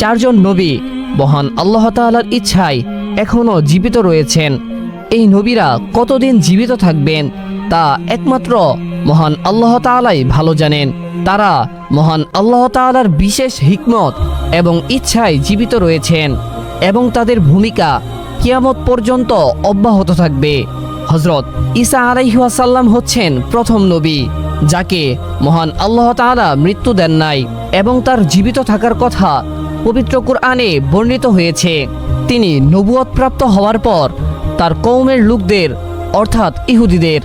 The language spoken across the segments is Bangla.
চারজন নবী। মহান আল্লাহ তাআলার ইচ্ছায় এখনও জীবিত রয়েছেন। এই নবীরা কতদিন জীবিত থাকবেন, তা একমাত্র মহান আল্লাহ তাআলাই ভালো জানেন। তারা মহান আল্লাহ তাআলার বিশেষ হিকমত এবং ইচ্ছায় জীবিত রয়েছেন এবং তাদের ভূমিকা কিয়ামত পর্যন্ত অব্যাহত থাকবে। হজরত ঈসা আলাইহাসাল্লাম হচ্ছেন প্রথম নবী, যাকে মহান আল্লাহ তাআলা মৃত্যু দেন নাই এবং তার জীবিত থাকার কথা পবিত্র কুরআনে বর্ণিত হয়েছে, তিনি নবুয়ত প্রাপ্ত হওয়ার পর তার কৌমের লোকদের, অর্থাৎ ইহুদিদের,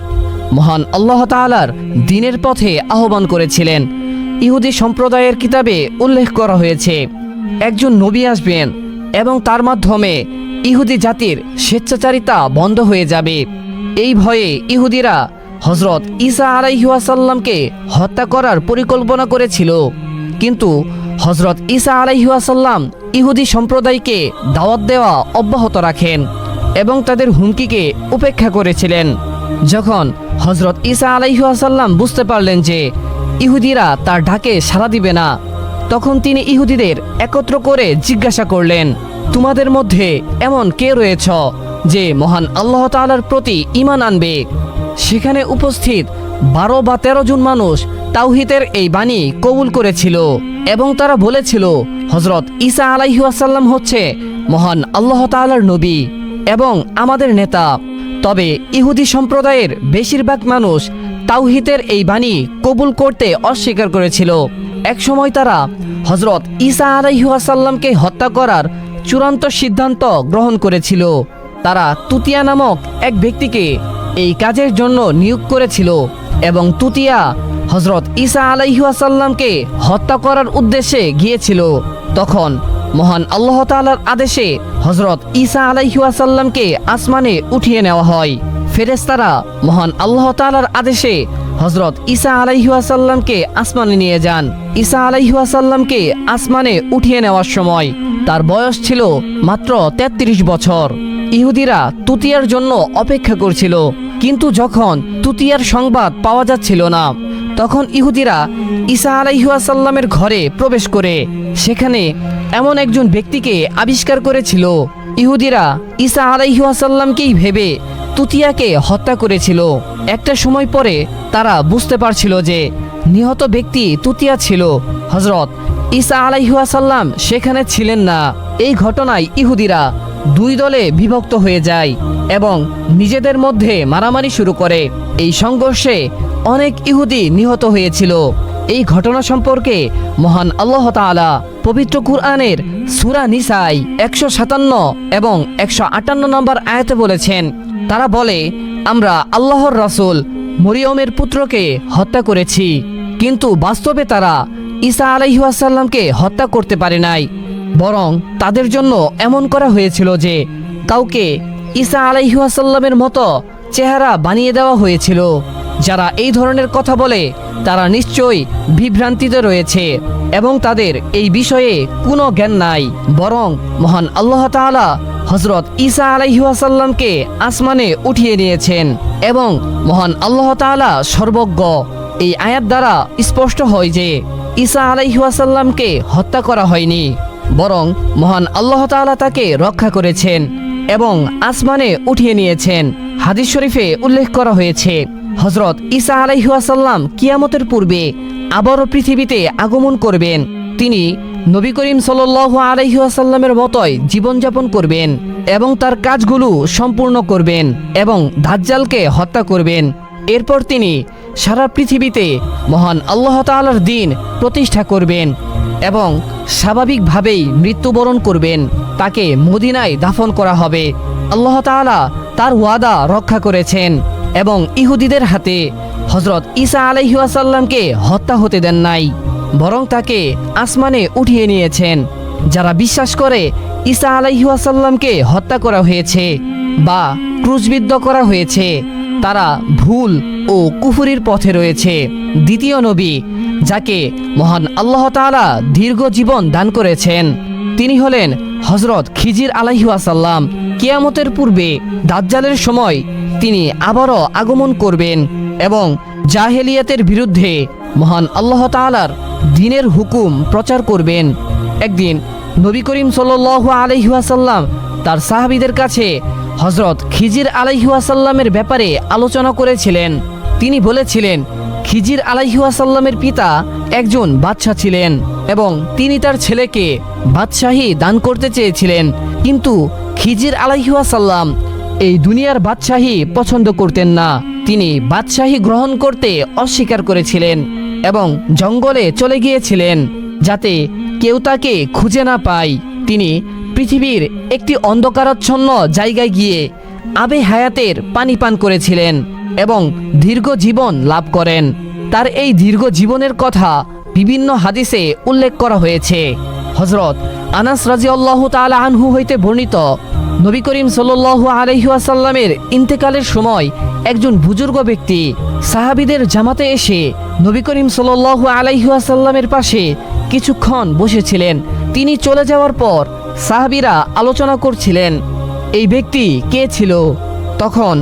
মহান আল্লাহ তাআলার দিনের পথে আহ্বান করেছিলেন। ইহুদি সম্প্রদায়ের কিতাবে উল্লেখ করা হয়েছে, একজন নবী আসবেন এবং তার মাধ্যমে ইহুদি জাতির স্বেচ্ছাচারিতা বন্ধ হয়ে যাবে। এই ভয়ে ইহুদিরা হজরত ঈসা আলাইহাসাল্লামকে হত্যা করার পরিকল্পনা করেছিল, কিন্তু হজরত ইসা আলাইহাসাল্লাম ইহুদি সম্প্রদায়কে দাওয়াত দেওয়া অব্যাহত রাখেন এবং তাদের হুমকিকে উপেক্ষা করেছিলেন। যখন হজরত ইসা আলাইহাসাল্লাম বুঝতে পারলেন যে ইহুদিরা তার ডাকে সাড়া দিবে না, তখন তিনি ইহুদিদের একত্র করে জিজ্ঞাসা করলেন, তোমাদের মধ্যে এমন কে রয়েছ যে মহান আল্লাহ তাআলার প্রতি ইমান আনবে? সেখানে উপস্থিত বারো বা তেরো জন মানুষ তাওহিতের এই বাণী কবুল করেছিল এবং তারা বলেছিল হজরত ঈসা আলাইহাসাল্লাম হচ্ছে মহান আল্লাহ তাআলার নবী এবং আমাদের নেতা। তবে ইহুদি সম্প্রদায়ের বেশিরভাগ মানুষ তাওহিতের এই বাণী কবুল করতে অস্বীকার করেছিল। একসময় তারা হজরত ঈসা আলাইহাসাল্লামকে হত্যা করার চূড়ান্ত সিদ্ধান্ত গ্রহণ করেছিল। তারা তুতিয়া নামক এক ব্যক্তিকে এই কাজের জন্য নিয়োগ করেছিল এবং তুতিয়া হজরত ঈসা আলাইহাসাল্লামকে হত্যা করার উদ্দেশ্যে গিয়েছিল। তখন মহান আল্লাহ তাআলার আদেশে হজরত ঈসা আলাইহাসাল্লামকে আসমানে উঠিয়ে নেওয়া হয়। ফেরেস্তারা মহান আল্লাহ তাআলার আদেশে হজরত ঈসা আলাইহাসাল্লামকে আসমানে নিয়ে যান। ঈসা আলাইহাসাল্লামকে আসমানে উঠিয়ে নেওয়ার সময় তার বয়স ছিল মাত্র ৩৩ বছর। ইহুদিরা তুতিয়ার জন্য অপেক্ষা করছিল, কিন্তু যখন তুতিয়ার সংবাদ পাওয়া যাচ্ছিল না তখন ইহুদিরা ঈসা আলাইহাসাল্লামের ঘরে প্রবেশ করে। সেখানে এমন একজন ব্যক্তিকে আবিষ্কার করেছিল। ইহুদিরা ঈসা আলাইহাসাল্লামকেই ভেবে তুতিয়াকে হত্যা করেছিল। একটা সময় পরে তারা বুঝতে পারছিল যে নিহত ব্যক্তি তুতিয়া ছিল। হজরত ঈসা আলাইহাসাল্লাম সেখানে ছিলেন না। এই ঘটনায় ইহুদিরা দুই দলে বিভক্ত হয়ে যায় এবং নিজেদের মধ্যে মারামারি শুরু করে। এই সংঘর্ষে অনেক ইহুদি নিহত হয়েছিল। এই ঘটনা সম্পর্কে মহান আল্লাহ তাআলা পবিত্র কুরআনের সূরা নিসাই একশো সাতান্ন এবং একশো আটান্ন নম্বর আয়াতে বলেছেন, তারা বলে, আমরা আল্লাহর রাসূল মরিয়মের পুত্রকে হত্যা করেছি, কিন্তু বাস্তবে তারা ঈসা আলাইহাসাল্লামকে হত্যা করতে পারে নাই। বরং তাদের জন্য এমন করা হয়েছিল যে, কাউকে ঈসা আলাইহাসাল্লামের মতো চেহারা বানিয়ে দেওয়া হয়েছিল। যারা এই ধরনের কথা বলে, তারা নিশ্চয়ই বিভ্রান্তিতে রয়েছে এবং তাদের এই বিষয়ে কোনো জ্ঞান নাই। বরং মহান আল্লাহ তাআলা হজরত ঈসা আলাইহাসাল্লামকে আসমানে উঠিয়ে নিয়েছেন এবং মহান আল্লাহ তাআলা সর্বজ্ঞ। এই আয়াত দ্বারা স্পষ্ট হয় যে ঈসা আলাইহাসাল্লামকে হত্যা করা হয়নি, বরং মহান আল্লাহ তাআলা তাকে রক্ষা করেছেন এবং আসমানে উঠিয়ে নিয়েছেন। হাদিস শরীফে উল্লেখ করা হয়েছে হজরত ঈসা আলাইহাসাল্লাম কিয়ামতের পূর্বে আবারও পৃথিবীতে আগমন করবেন। তিনি নবী করিম সাল আলাইহাসাল্লামের মতোই জীবনযাপন করবেন এবং তার কাজগুলো সম্পূর্ণ করবেন এবং দাজ্জালকে হত্যা করবেন। এরপর তিনি সারা পৃথিবীতে মহান আল্লাহ তাআলার দিন প্রতিষ্ঠা করবেন এবং স্বাভাবিকভাবেই মৃত্যুবরণ করবেন। তাকে মদিনায় দাফন করা হবে। আল্লাহ তাআলা তার ওয়াদা রক্ষা করেছেন। এবং ইহুদিদের হাতে হজরত ঈসা আলাইহাসাল্লামকে হত্যা হতে দেন নাই, বরং তাকে আসমানে উঠিয়ে নিয়েছেন। যারা বিশ্বাস করে ঈসা আলাইহাসাল্লামকে হত্যা করা হয়েছে বা ক্রুশবিদ্ধ করা হয়েছে, তারা ভুল ও কুফুরির পথে রয়েছে। দ্বিতীয় নবী, যাকে মহান আল্লাহ তাআলা দীর্ঘ জীবন দান করেছেন, তিনি হলেন হজরত খিজির আলাইহাসাল্লাম কিয়ামতের পূর্বে দাজ্জালের সময় তিনি আবারও আগমন করবেন এবং জাহেলিয়াতের বিরুদ্ধে মহান আল্লাহ তাআলার দিনের হুকুম প্রচার করবেন। একদিন নবী করিম সাল্লাল্লাহু আলাইহি ওয়াসাল্লাম তার সাহাবীদের কাছে হজরত খিজির আলাইহি ওয়াসাল্লামের ব্যাপারে আলোচনা করেছিলেন। তিনি বলেছিলেন, খিজির আলাইহি ওয়াসাল্লামের পিতা একজন বাদশাহ ছিলেন এবং তিনি তার ছেলেকে বাদশাহী দান করতে চেয়েছিলেন। কিন্তু খিজির আলাইহি ওয়াসাল্লাম এই দুনিয়ার বাদশাহী পছন্দ করতেন না। তিনি বাদশাহী গ্রহণ করতে অস্বীকার করেছিলেন এবং জঙ্গলে চলে গিয়েছিলেন যাতে কেউ তাকে খুঁজে না পায়। তিনি পৃথিবীর একটি অন্ধকারাচ্ছন্ন জায়গায় গিয়ে আবে হায়াতের পানি পান করেছিলেন এবং দীর্ঘ জীবন লাভ করেন। তার এই দীর্ঘ জীবনের কথা বিভিন্ন হাদিসে উল্লেখ করা হয়েছে। হজরত আনাস রাজি আল্লাহ তালা আনহু হইতে বর্ণিত নবী করিম সাল্লু আলহিহাসাল্লামের ইন্তেকালের সময় একজন বুজুর্গ ব্যক্তি সাহাবিদের জামাতে এসে নবী করিম সাল্লু আলাইহাসাল্লামের পাশে কিছুক্ষণ বসেছিলেন। তিনি চলে যাওয়ার পর সাহাবিরা আলোচনা করছিলেন, এই ব্যক্তি কে ছিল? তখন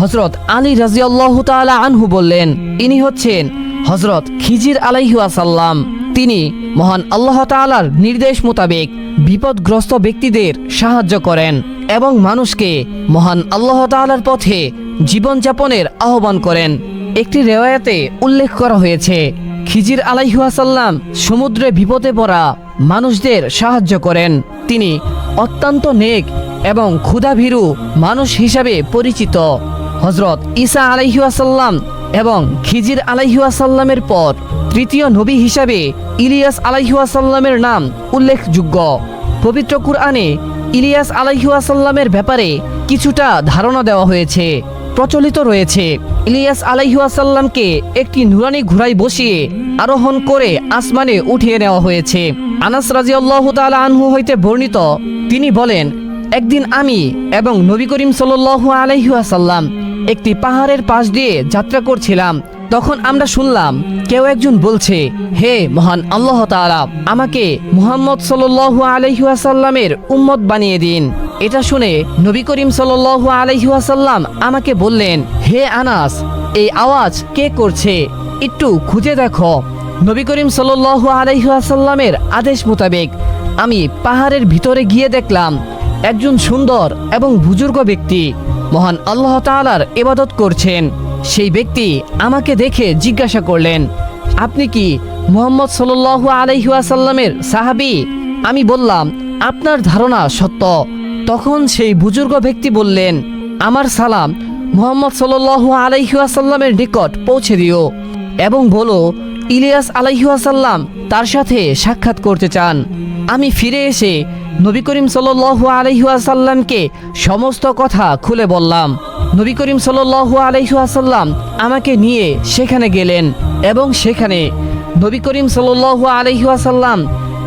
হজরত আলী রাজিয়াল্লাহ তালা আনহু বললেন, ইনি হচ্ছেন হজরত খিজির আলাইহাসাল্লাম তিনি মহান আল্লাহ তালার নির্দেশ মোতাবেক বিপদগ্রস্ত ব্যক্তিদের সাহায্য করেন এবং মানুষকে মহান আল্লাহ তালার পথে জীবনযাপনের আহ্বান করেন। একটি রেওয়ায়াতে উল্লেখ করা হয়েছে, খিজির আলাইহাসাল্লাম সমুদ্রে বিপদে পড়া মানুষদের সাহায্য করেন। তিনি অত্যন্ত নেক এবং ক্ষুধাভীরু মানুষ হিসাবে পরিচিত। হজরত ঈসা আলাইহাসাল্লাম এবং খিজির আলাইহাসাল্লামের পর তৃতীয় নবী হিসাবে ইলিয়াস আলাইহুয়াসাল্লামের নাম উল্লেখযোগ্য। পবিত্র কুরআনে ইলিয়াস আলাইহুয়াসাল্লামের ব্যাপারে কিছুটা ধারণা দেওয়া হয়েছে, প্রচলিত রয়েছে। ইলিয়াস আলাইহুয়াসাল্লামকে একটি নুরানি ঘোড়ায় বসিয়ে আরোহণ করে আসমানে উঠিয়ে নেওয়া হয়েছে। আনাস রাজিয়াল্লাহ তাআলা আনহু হইতে বর্ণিত, তিনি বলেন, একদিন আমি এবং নবী করিম সাল্লু আলাইহুয়াসাল্লাম একটি পাহাড়ের পাশ দিয়ে যাত্রা করছিলাম। তখন আমরা শুনলাম, কেউ একজন বলছে, হে মহান আল্লাহ তাআলা, আমাকে মুহাম্মদ সাল্লু আলহিহাসাল্লামের উম্মত বানিয়ে দিন। এটা শুনে নবী করিম সাল্লু আলহিহাসাল্লাম আমাকে বললেন, হে আনাস, এই আওয়াজ কে করছে? একটু খুঁজে দেখো। নবী করিম সাল্লু আলহিহাসাল্লামের আদেশ মোতাবেক আমি পাহাড়ের ভিতরে গিয়ে দেখলাম, একজন সুন্দর এবং বুজুর্গ ব্যক্তি মহান আল্লাহ তাআলার ইবাদত করছেন। সেই ব্যক্তি আমাকে দেখে জিজ্ঞাসা করলেন, আপনি কি মোহাম্মদ সাল্লু আলহিহাসাল্লামের সাহাবি? আমি বললাম, আপনার ধারণা সত্য। তখন সেই বুজুর্গ ব্যক্তি বললেন, আমার সালাম, মোহাম্মদ সাল্লু আলাইহাসাল্লামের নিকট পৌঁছে দিও এবং বলো, ইলিয়াস আলাইহাসাল্লাম তার সাথে সাক্ষাৎ করতে চান। আমি ফিরে এসে নবী করিম সাল্লু আলহিহাসাল্লামকে সমস্ত কথা খুলে বললাম। নবী করিম সাল্লু আলহিহাসাল্লাম আমাকে নিয়ে সেখানে গেলেন এবং সেখানে নবী করিম সাল্লু আলহিহাসাল্লাম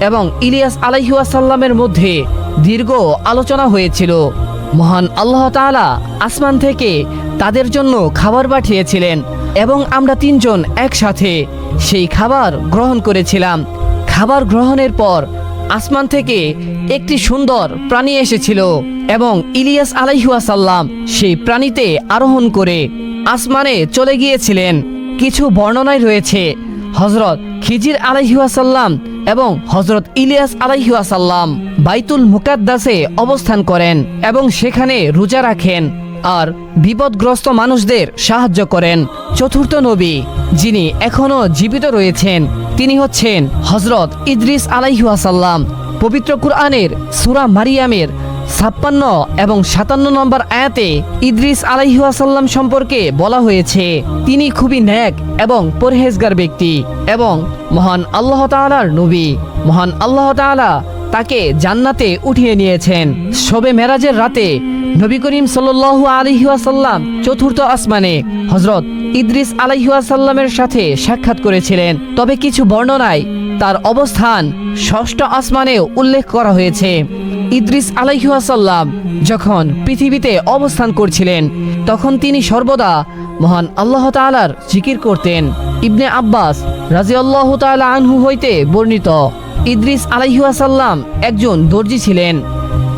এবং ইলিয়াস আলাইহাসাল্লামের মধ্যে দীর্ঘ আলোচনা হয়েছিল। মহান আল্লাহ তাআলা আসমান থেকে তাদের জন্য খাবার পাঠিয়েছিলেন এবং আমরা তিনজন একসাথে সেই খাবার গ্রহণ করেছিলাম। খাবার গ্রহণের পর আসমান থেকে একটি সুন্দর প্রাণী এসেছিল এবং ইলিয়াস আলাইহাসাল্লাম সেই প্রাণীতে আরোহণ করে আসমানে চলে গিয়েছিলেন। কিছু বর্ণনায় রয়েছে হজরত খিজির আলাইহাসাল্লাম এবং হজরত ইলিয়াস আলাইহাসাল্লাম বাইতুল মুকাদ্দাসে অবস্থান করেন এবং সেখানে রোজা রাখেন। আর বিপদগ্রস্ত মানুষদের সাহায্য করেন চতুর্থ নবী, যিনি এখনও জীবিত রয়েছেন। তিনি হচ্ছেন হজরত ইদ্রিস আলাইহাসাল্লাম পবিত্র কুরআনের সুরা মারিয়ামের ছাপ্পান্ন এবং সাতান্ন নম্বর আয়াতে ইদ্রিস আলাইহাসাল্লাম সম্পর্কে বলা হয়েছে, তিনি খুবই ন্যাক এবং পরহেজগার ব্যক্তি এবং মহান আল্লাহ তাআলার নবী। মহান আল্লাহ তাআলা তাকে জান্নাতে উঠিয়ে নিয়েছেন। শবে মেরাজের রাতে নবী করিম সাল্লু আলহিহাসাল্লাম চতুর্থ আসমানে হজরত ইদ্রিস আলাইহাসাল্লামের সাথে সাক্ষাৎ করেছিলেন। তবে কিছু বর্ণনায় তার অবস্থান ষষ্ঠ আসমানেও উল্লেখ করা হয়েছে। ইদ্রিস আলাইহাসাল্লাম যখন পৃথিবীতে অবস্থান করছিলেন, তখন তিনি সর্বদা মহান আল্লাহ তাআলার জিকির করতেন। ইবনে আব্বাস রাজি আল্লাহ তাআলা আনহু হইতে বর্ণিত। ইদ্রিস আলাইহাসাল্লাম একজন দর্জি ছিলেন।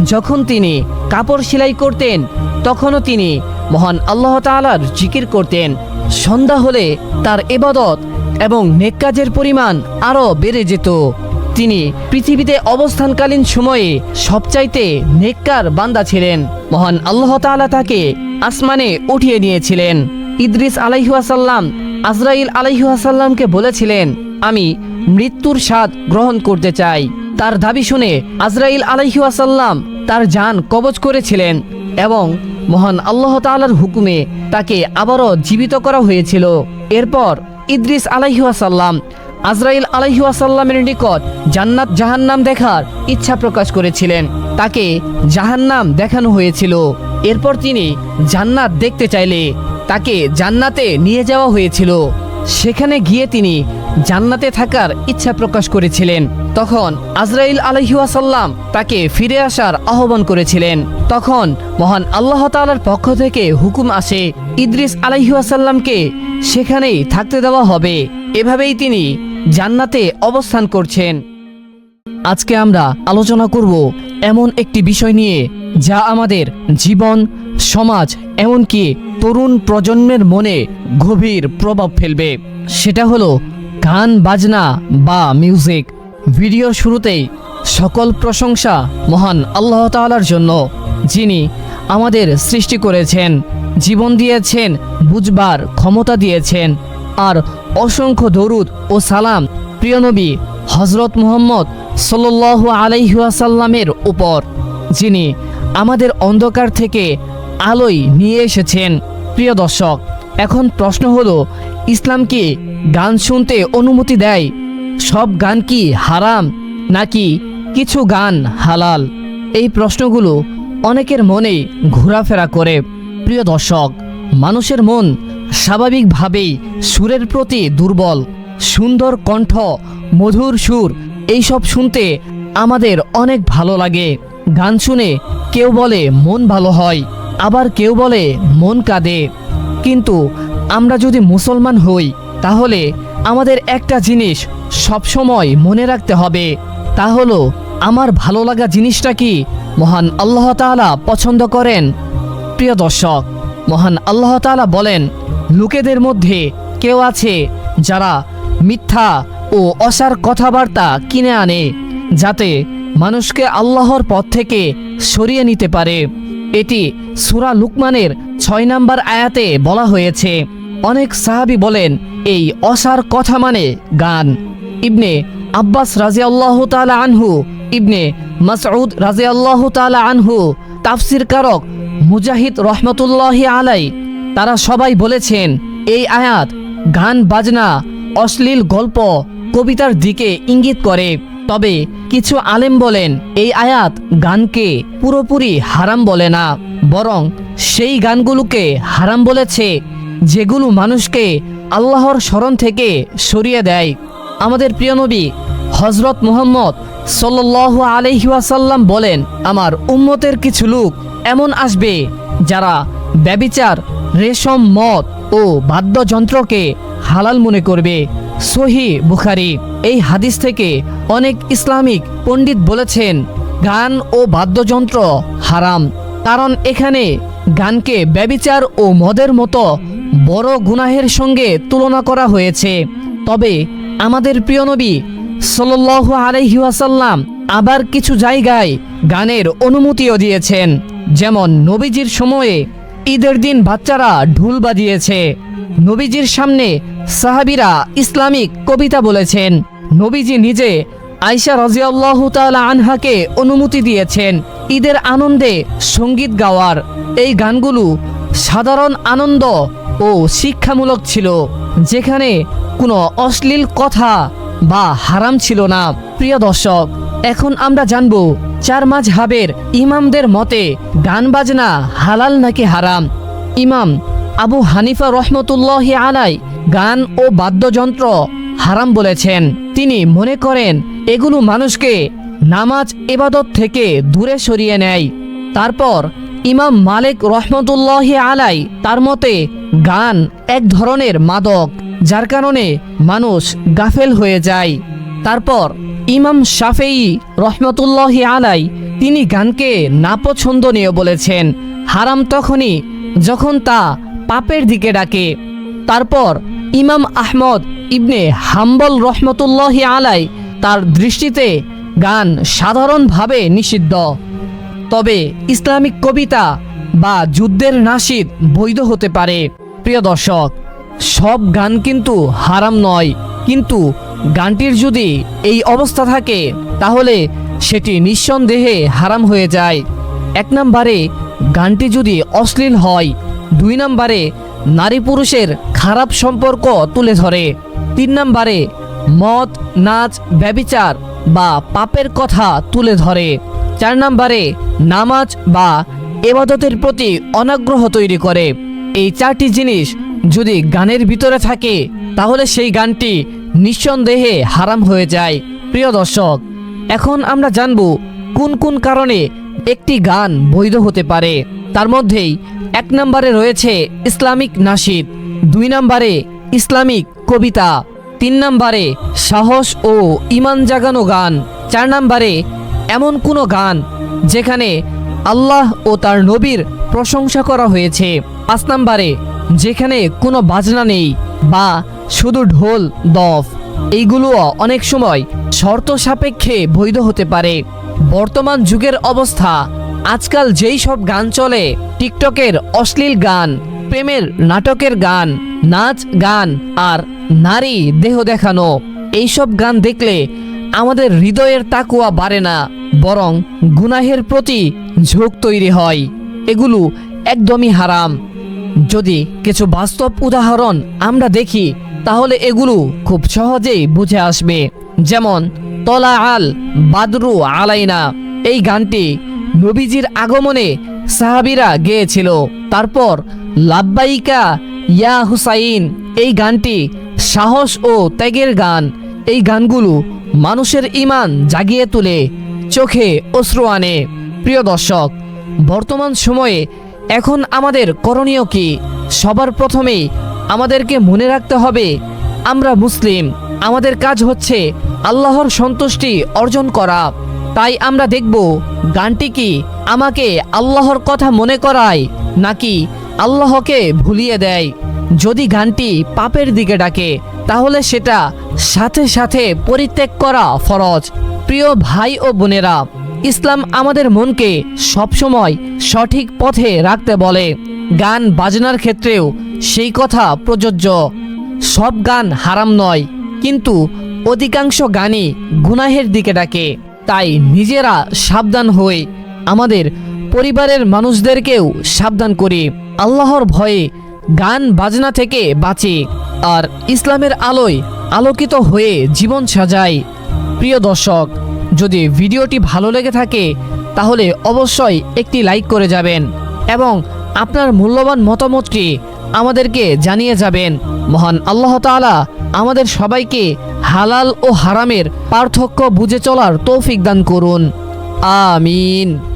যখন তিনি কাপড় সেলাই করতেন, তখনও তিনি মহান আল্লাহ তাআলার জিকির করতেন। সন্ধ্যা হলে তার এবাদত এবং নেক কাজের পরিমাণ আরও বেড়ে যেত। তিনি পৃথিবীতে অবস্থানকালীন সময়ে সবচাইতে নেককার বান্দা ছিলেন। মহান আল্লাহ তাআলা তাকে আসমানে উঠিয়ে নিয়েছিলেন। ইদ্রিস আলাইহাসাল্লাম আজরাইল আলাইহাসাল্লামকে বলেছিলেন, আমি মৃত্যুর স্বাদ গ্রহণ করতে চাই। তার দাবি শুনে আজরাইল আলাইহাসাল্লাম তার যান কবজ করেছিলেন এবং মহান আল্লাহ তাআলার হুকুমে তাকে আবারও জীবিত করা হয়েছিল। এরপর ইদ্রিস আলাইহাসাল্লাম আজরাইল আলাইহাসাল্লামের নিকট জান্নাত জাহান্নাম দেখার ইচ্ছা প্রকাশ করেছিলেন। তাকে জাহান্নাম দেখানো হয়েছিল। এরপর তিনি জান্নাত দেখতে চাইলে তাকে জান্নাতে নিয়ে যাওয়া হয়েছিল। সেখানে গিয়ে তিনি জান্নাতে থাকার ইচ্ছা প্রকাশ করেছিলেন। তখন আজরাইল আলহিউসাল্লাম তাকে ফিরে আসার আহ্বান করেছিলেন। তখন মহান আল্লাহ তালার পক্ষ থেকে হুকুম আসে, ইদ্রিস আলহিউসাল্লামকে সেখানেই থাকতে দেওয়া হবে। এভাবেই তিনি জান্নাতে অবস্থান করছেন। আজকে আমরা আলোচনা করব এমন একটি বিষয় নিয়ে, যা আমাদের জীবন, সমাজ, এমনকি তরুণ প্রজন্মের মনে গভীর প্রভাব ফেলবে। সেটা হলো গান, বাজনা বা মিউজিক। ভিডিওর শুরুতেই সকল প্রশংসা মহান আল্লাহ তাআলার জন্য, যিনি আমাদের সৃষ্টি করেছেন, জীবন দিয়েছেন, বুঝবার ক্ষমতা দিয়েছেন। আর অসংখ্য দরুদ ও সালাম প্রিয়নবী হজরত মুহম্মদ সাল্লাল্লাহু আলাইহাসাল্লামের উপর, যিনি আমাদের অন্ধকার থেকে আলোয় নিয়ে এসেছেন। প্রিয় দর্শক, এখন প্রশ্ন হলো, ইসলাম কি গান শুনতে অনুমতি দেয়? সব গান কি হারাম, নাকি কিছু গান হালাল? এই প্রশ্নগুলো অনেকের মনে ঘোরাফেরা করে। প্রিয় দর্শক, মানুষের মন স্বাভাবিকভাবেই সুরের প্রতি দুর্বল, সুন্দর কণ্ঠ, মধুর সুর এইসব শুনতে আমাদের অনেক ভালো লাগে। গান শুনে কেউ বলে মন ভালো হয়, আবার কেউ বলে মন কাঁদে। কিন্তু আমরা যদি মুসলমান হই, তাহলে আমাদের একটা জিনিস সবসময় মনে রাখতে হবে, তা হলো আমার ভালো লাগা জিনিসটা কি? মহান আল্লাহ তাআলা পছন্দ করেন? প্রিয় দর্শক, মহান আল্লাহ তাআলা বলেন, লোকেদের মধ্যে কেউ আছে যারা মিথ্যা ও অসার কথাবার্তা কিনে আনে, যাতে মানুষকে আল্লাহর পথ থেকে সরিয়ে নিতে পারে। এটি সুরা লুকমানের ছয় নাম্বার আয়াতে বলা হয়েছে। অনেক সাহাবী বলেন, এই অসার কথা মানে গান। ইবনে আব্বাস রাজি আল্লাহ তালা আনহু, ইবনে মাসউদ রাজি আল্লাহ তালা আনহু তাফসির কারক মুজাহিদ রহমতুল্লাহ আলাই তারা সবাই বলেছেন, এই আয়াত গান, বাজনা অশ্লীল গল্প কবিতার দিকে ইঙ্গিত করে। তবে কিছু আলেম বলেন, এই আয়াত গানকে পুরোপুরি হারাম বলে না, বরং সেই গানগুলোকে হারাম বলেছে, যেগুলো মানুষকে আল্লাহর স্মরণ থেকে সরিয়ে দেয়। আমাদের প্রিয় নবী হজরত মুহাম্মদ সাল্লাহ আলহিহাসাল্লাম বলেন, আমার উম্মতের কিছু লোক এমন আসবে যারা ব্যবিচার, রেশম মদ ও বাদ্যযন্ত্রকে হালাল মনে করবে। সহি বুখারি এই হাদিস থেকে অনেক ইসলামিক পণ্ডিত বলেছেন, গান ও বাদ্যযন্ত্র হারাম, কারণ এখানে গানকে ব্যবিচার ও মদের মতো বড় গুনাহের সঙ্গে তুলনা করা হয়েছে। তবে আমাদের প্রিয় নবী সাল্লাল্লাহু আলাইহি ওয়াসাল্লাম আবার কিছু জায়গায় গানের অনুমতিও দিয়েছেন, যেমন নবীজির সময়ে ঈদের দিন বাচ্চারা ঢুল বাজিয়েছে। নবীজির সামনে সাহাবিরা ইসলামিক কবিতা বলেছেন। নবীজি নিজে আয়সা রাজিয়াল্লাহু তাআলা আনহাকে অনুমতি দিয়েছেন, ঈদের আনন্দে সংগীত গাওয়ার। এই গানগুলো সাধারণ আনন্দ ও শিক্ষামূলক ছিল, যেখানে কোনো অশ্লীল কথা বা হারাম ছিল না। প্রিয় দর্শক এখন আমরা জানব, চার মাঝ হাবের ইমামদের মতে গান বাজনা হালাল নাকি হারাম? ইমাম আবু হানিফা রহমতুল্লাহ আলাই গান ও বাদ্যযন্ত্র হারাম বলেছেন। তিনি মনে করেন, এগুলো মানুষকে নামাজ এবাদত থেকে দূরে সরিয়ে নেয়। তারপর ইমাম মালিক রহমতুল্লাহ আলাই তার মতে গান এক ধরনের মাদক, যার কারণে মানুষ গাফেল হয়ে যায়। তারপর ইমাম শাফেই রহমতুল্লাহ আলাই তিনি গানকে নাপছন্দনীয় বলেছেন। হারাম তখনই যখন তা পাপের দিকে ডাকে। তারপর ইমাম আহমদ ইবনে হাম্বল রহমতুল্লাহ আলাই তার দৃষ্টিতে গান সাধারণভাবে নিষিদ্ধ। তবে ইসলামিক কবিতা বা যুদ্ধের নাসিদ বৈধ হতে পারে। প্রিয় দর্শক, সব গান কিন্তু হারাম নয়। কিন্তু গানটির যদি এই অবস্থা থাকে, তাহলে সেটি নিঃসন্দেহে হারাম হয়ে যায়। এক নম্বরে, গানটি যদি অশ্লীল হয়, দুই নম্বরে, নারী পুরুষের খারাপ সম্পর্ক তুলে ধরে। তিন নম্বরে, মদ, নাচ, ব্যবিচার বা পাপের কথা তুলে ধরে। চার নম্বরে, নামাজ বা এবাদতের প্রতি অনাগ্রহ তৈরি করে। এই চারটি জিনিস যদি গানের ভিতরে থাকে তাহলে সেই গানটি নিঃসন্দেহে হারাম হয়ে যায়। প্রিয় দর্শক, এখন আমরা জানব কোন কোন কারণে একটি গান বৈধ হতে পারে। তার মধ্যেই এক নম্বরে রয়েছে ইসলামিক নাসিদ দুই নম্বরে ইসলামিক কবিতা, তিন নম্বরে সাহস ও ইমান জাগানো গান, চার নম্বরে এমন কোনো গান যেখানে আল্লাহ ও তার নবীর প্রশংসা করা হয়েছে। পাঁচ নম্বরে যেখানে কোনো বাজনা নেই। বা শুধু ঢোল, দফ, এইগুলো অনেক সময় শর্ত সাপেক্ষে বৈধ হতে পারে। বর্তমান যুগের অবস্থা, আজকাল যেই সব গান চলে, টিকটকের অশ্লীল গান, প্রেমের নাটকের গান, নাচ গান আর নারী দেহ দেখানো, এইসব গান দেখলে আমাদের হৃদয়ের তাকুয়া বাড়ে না, বরং গুনাহের প্রতি ঝোঁক তৈরি হয়। এগুলো একদমই হারাম। যদি কিছু বাস্তব উদাহরণ আমরা দেখি, তাহলে এগুলো খুব সহজেই বুঝে আসবে। যেমন, তলা আল বাদরু আলাইনা, এই গানটি নবীজির আগমনে সাহাবিরা গেয়েছিল। তারপর, লাব্বাইকা ইয়া হুসাইন, এই গানটি সাহস ও ত্যাগের গান। এই গানগুলো মানুষের ইমান জাগিয়ে তুলে, চোখে অশ্রু আনে। প্রিয় দর্শক, বর্তমান সময়ে এখন আমাদের করণীয় কি? সবার প্রথমেই আমাদেরকে মনে রাখতে হবে, আমরা মুসলিম। আমাদের কাজ হচ্ছে আল্লাহর সন্তুষ্টি অর্জন করা। তাই আমরা দেখব, গানটি কি আমাকে আল্লাহর কথা মনে করায়, নাকি আল্লাহকে ভুলিয়ে দেয়? যদি গানটি পাপের দিকে ডাকে, তাহলে সেটা সাথে সাথে পরিত্যাগ করা ফরজ। প্রিয় ভাই ও বোনেরা, ইসলাম আমাদের মনকে সবসময় সঠিক পথে রাখতে বলে। গান বাজনার ক্ষেত্রেও সেই কথা প্রযোজ্য। সব গান হারাম নয়, কিন্তু অধিকাংশ গানই গুনাহের দিকে ডাকে। তাই নিজেরা সাবধান হয়ে আমাদের পরিবারের মানুষদেরকেও সাবধান করি। আল্লাহর ভয়ে গান বাজনা থেকে বাঁচি। আর ইসলামের আলোয় আলোকিত হয়ে জীবন সাজাই। প্রিয় দর্শক যদি ভিডিওটি ভালো লেগে থাকে, তাহলে অবশ্যই একটি লাইক করে যাবেন এবং আপনার মূল্যবান মতামতটি আমাদেরকে জানিয়ে যাবেন। মহান আল্লাহ তালা আমাদের সবাইকে হালাল ও হারামের পার্থক্য বুঝে চলার তৌফিক দান করুন। আমিন।